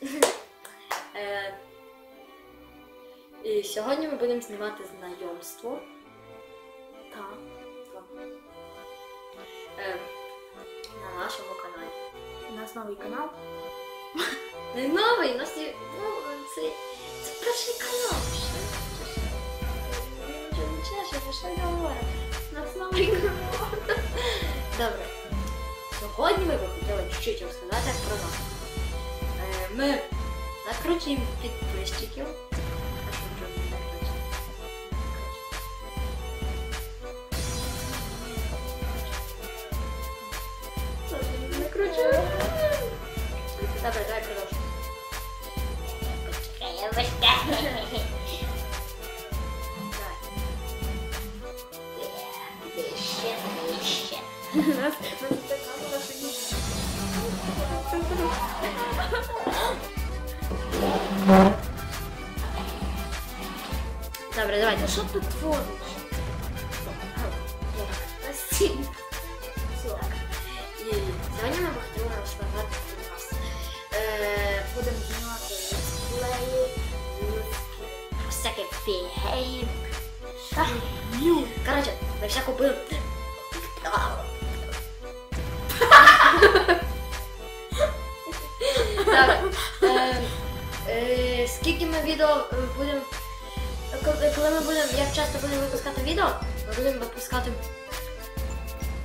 Е, і сьогодні ми будемо знімати знайомство. Та. Е, на нашому каналі. У нас новий канал. Не новий, у нас є... Ну, це... перший канал. Чеше, Чесно, що я говорю? У нас новий канал. Добре. Сьогодні ми би хотіли чуть-чуть розказати про нас. Ми накручуємо підписчиків. Накручуємо? Добре, давай продовжуємо. Нас така наша ніч. Добре, давайте. Що ти твориш? Настільки. І сьогодні ми б хотіли розказати про нас. Е, Будемо знімати летсплеї, всяке фігей. Ну, коротше, ми все купили. Е, е, Скільки ми відео будемо. Коли- ми будемо, як часто будемо випускати відео, ми будемо випускати.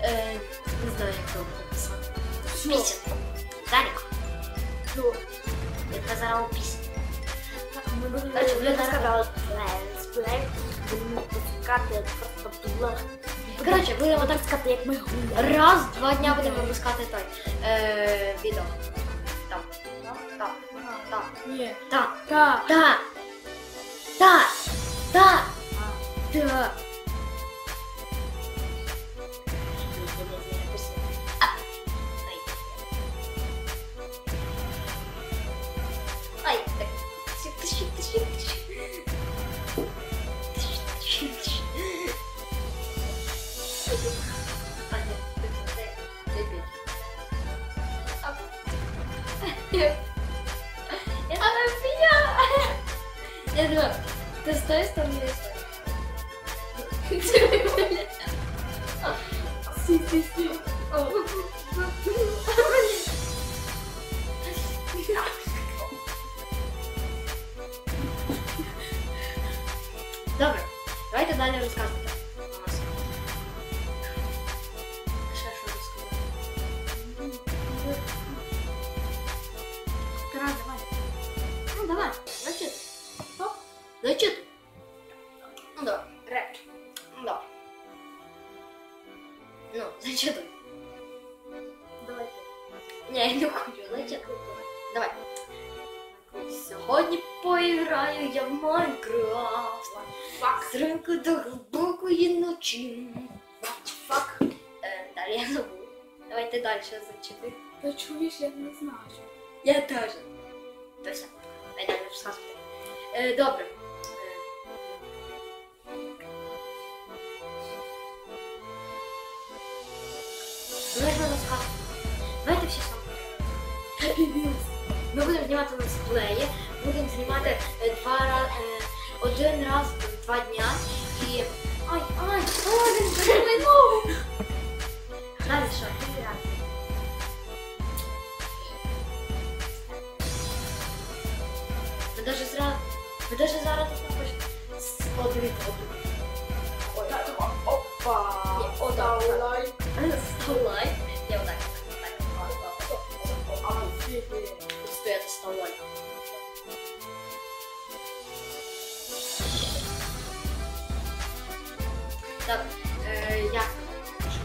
Е, не знаю, як це виписати. Місяць. Дарік. Ну, Я зараз опісня. ми будемо випускати просто блог. Коротше, будемо так сказати, як ми. Раз, два дня будемо випускати той е, відео. Так. Так. Так. Так. Так. Так. Так. Так. Де? Де ти? Ап. Я Я думаю, ты с той стороны Добре, давайте далі розказувати. Ще що розказати? Давай. Ну, давай, я не хочу, зачитуй. Давай. Сьогодні поіграю я в Майнкрафт. Фак. З ранку до глибокої ночі. Фак. Е, далі я забув. Давайте далі зачити. Та чуєш, я не знаю. Я теж. Тося, дай далі розказувати. Е, добре. Е, всі сам. Ми будемо знімати летсплеї, будемо знімати е, два рази, один раз в два дня і. Ай, ай, ай, він зробив ногу! Далі що? Ви даже зараз, ви даже зараз тут напишете. О, дивіться, отут. Ой, Опа. Так, е, як?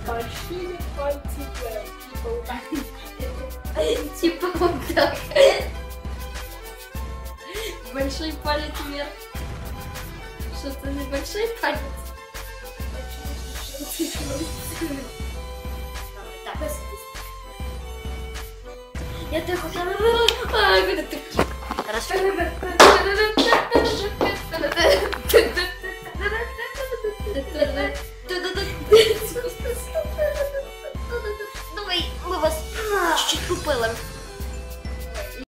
Большие пальцы вверх. Типа вот так. Типа вот так. Большой палец вверх. Что это не большой палец? Так. Я. Ай, куди? Хорошо.